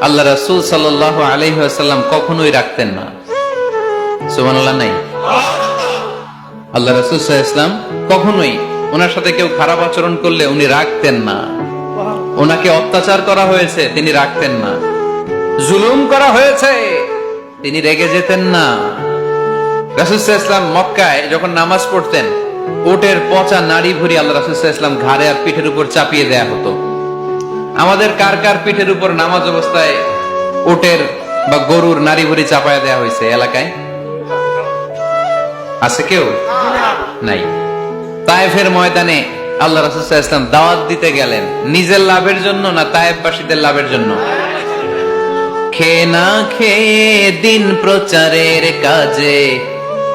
আল্লাহ রাসূল সাল্লাল্লাহু আলাইহি কখনোই রাখতেন না। সুবহানাল্লাহ, নাই? আল্লাহ রাসূল সাল্লাল্লাহু কখনোই ওনার সাথে কেউ খারাপ আচরণ করলে উনি রাখতেন না। ওনাকে অত্যাচার করা হয়েছে, তিনি রাখতেন না। জুলুম করা হয়েছে, তিনি রেগে যেতেন না। রাসুসাহ ইসলাম মক্কায় যখন নামাজ পড়তেন ওটের পচা নারী ভুরি আল্লাহ রাসুসাহ ইসলাম ঘাড়ে আর পিঠের উপর চাপিয়ে দেয়া হতো। আমাদের কার কার পিঠের উপর নামাজ অবস্থায় ওটের বা গরুর নারী ভুরি চাপায় দেয়া হয়েছে এলাকায়? আছে কেউ? নাই। তায়েফের ময়দানে আল্লাহ রাসুসাহ ইসলাম দাওয়াত দিতে গেলেন। নিজের লাভের জন্য না তায়েফবাসীদের লাভের জন্য? খেয়ে না খেয়ে দিন প্রচারের কাজে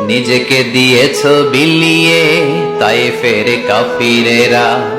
নিজেকে দিয়েছ বিলিয়ে তাই ফের কাফিরেরা।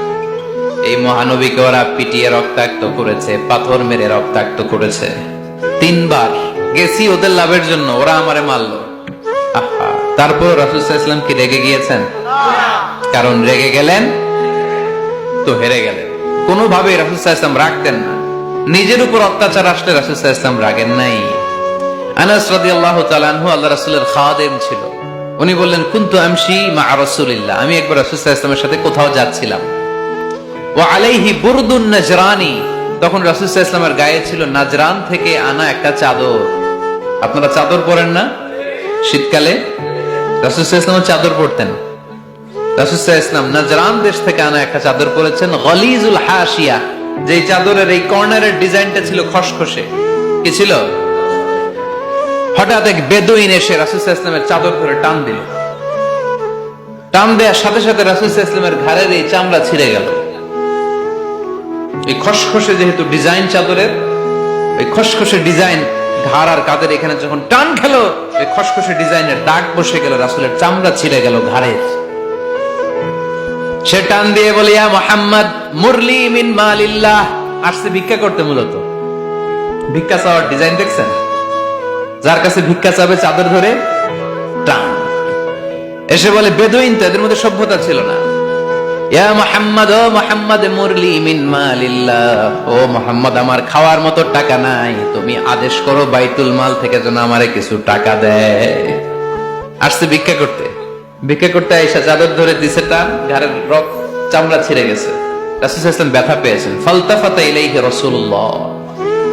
এই মহানবীকে ওরা পিটিয়ে রক্তাক্ত করেছে, পাথর মেরে রক্তাক্ত করেছে। তিনবার গেছি ওদের লাভের জন্য, ওরা আমারে মারলো। তারপর ইসলাম কি রেগে গিয়েছেন? কারণ রেগে গেলেন তো হেরে গেলেন। কোনোভাবে রাসুল ইসলাম রাখতেন না। নিজের উপর অত্যাচার আসলে রাসুল ইসলাম রাগেন নাই। ছিল। উনি বললেন, কুনতু আমি একবার রাসূল ইসলামের সাথে কোথাও যাচ্ছিলাম। তখন রাসূল ইসলামের গায়ে ছিল নাজরান থেকে আনা একটা চাদর। আপনারা চাদর পরেন না? শীতকালে রাসূল ইসলাম চাদর পরতেন। রাসূল ইসলাম নাজরান দেশ থেকে আনা একটা চাদর পরেছেন, গলিজুল হাসিয়া যে চাদরের এই কর্নারের ডিজাইনটা ছিল খসখসে। কি ছিল? হঠাৎ এক বেদুইন এসে রাসূল ইসলামের চাদর ধরে টান দিল। টান দেওয়ার সাথে সাথে রাসূল ইসলামের ঘাড়ের এই চামড়া ছিঁড়ে গেল। এই খসখসে যেহেতু ডিজাইন চাদরের ওই খসখসে ডিজাইন ঘাড় আর কাদের এখানে যখন টান খেলো ওই খসখসে ডিজাইনের দাগ বসে গেল, রাসুলের চামড়া ছিঁড়ে গেল ঘাড়ের সে টান দিয়ে বলে মোহাম্মদ, মুরলি মিন মালিল্লাহ। আসছে ভিক্ষা করতে মূলত। ভিক্ষা চাওয়ার ডিজাইন দেখছেন? যার কাছে ভিক্ষা চাবে চাদর ধরে, টান। এসে বলে, বেদুইন তো, এদের মধ্যে সভ্যতা ছিল না। ইয়া মোহাম্মদ, ও মোহাম্মদ, মুরলি মিন মালিল্লাহ। ও মোহাম্মদ, আমার খাওয়ার মতো টাকা নাই। তুমি আদেশ করো বাইতুল মাল থেকে যেন আমারে কিছু টাকা দেয়। আসছে ভিক্ষা করতে। ভিক্ষা করতে এসে চাদর ধরে দিছে টান, ঘাড়ের রক চামড়া ছিঁড়ে গেছে। রাসুল ব্যথা পেয়েছেন।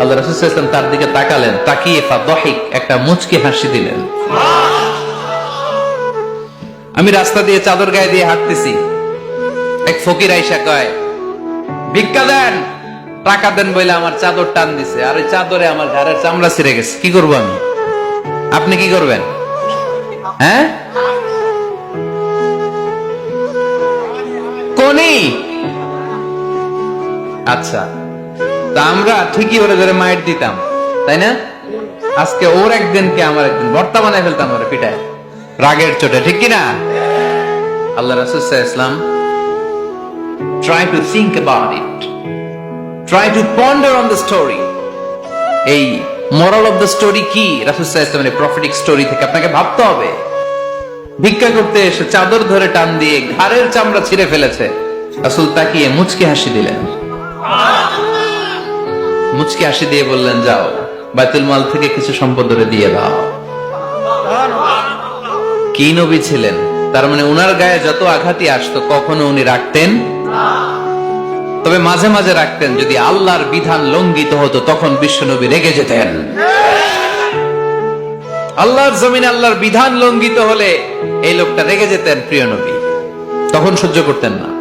আল্লাহ রাসূল তার দিকে তাকালেন, তাকিয়ে ফাদহিক একটা মুচকি হাসি দিলেন। আমি রাস্তা দিয়ে চাদর গায়ে দিয়ে হাঁটতেছি। এক ফকির আইসা কয়, ভিক্ষা দেন, টাকা দেন বলে আমার চাদর টান দিছে, আর ওই চাদরে আমার ঘরের চামড়া ছিঁড়ে গেছে, কি করব আমি? আপনি কি করবেন? হ্যাঁ? কোনি? আচ্ছা তা আমরা ঠিকই ওরে ধরে মায়ের দিতাম, তাই না? আজকে ওর একদিন কে আমার একদিন? বর্তা বানায় ফেলতাম ওরে পিঠায়, রাগের চোটে, ঠিক কিনা আল্লাহ রাসুল ইসলাম try to think about it. Try to ponder on the story. এই মরাল অফ দ্য স্টোরি কি? রাসুসাহ ইসলামের প্রফিটিক স্টোরি থেকে আপনাকে ভাবতে হবে। ভিক্ষা করতে এসে চাদর ধরে টান দিয়ে ঘাড়ের চামড়া ছিঁড়ে ফেলেছে। রাসুল তাকিয়ে মুচকি হাসি দিলেন। মুচকি হাসি দিয়ে বললেন, যাও, বাইতুল মাল থেকে কিছু সম্পদ ধরে দিয়ে দাও। কি নবী ছিলেন? তার মানে উনার গায়ে যত আঘাতই আসতো, কখনো উনি রাখতেন তবে মাঝে মাঝে রাখতেন, যদি আল্লাহর বিধান লঙ্ঘিত হতো, তখন বিশ্বনবী রেগে যেতেন। আল্লাহর জমিন আল্লাহর বিধান লঙ্ঘিত হলে এই লোকটা রেগে যেতেন প্রিয় নবী। তখন সহ্য করতেন না।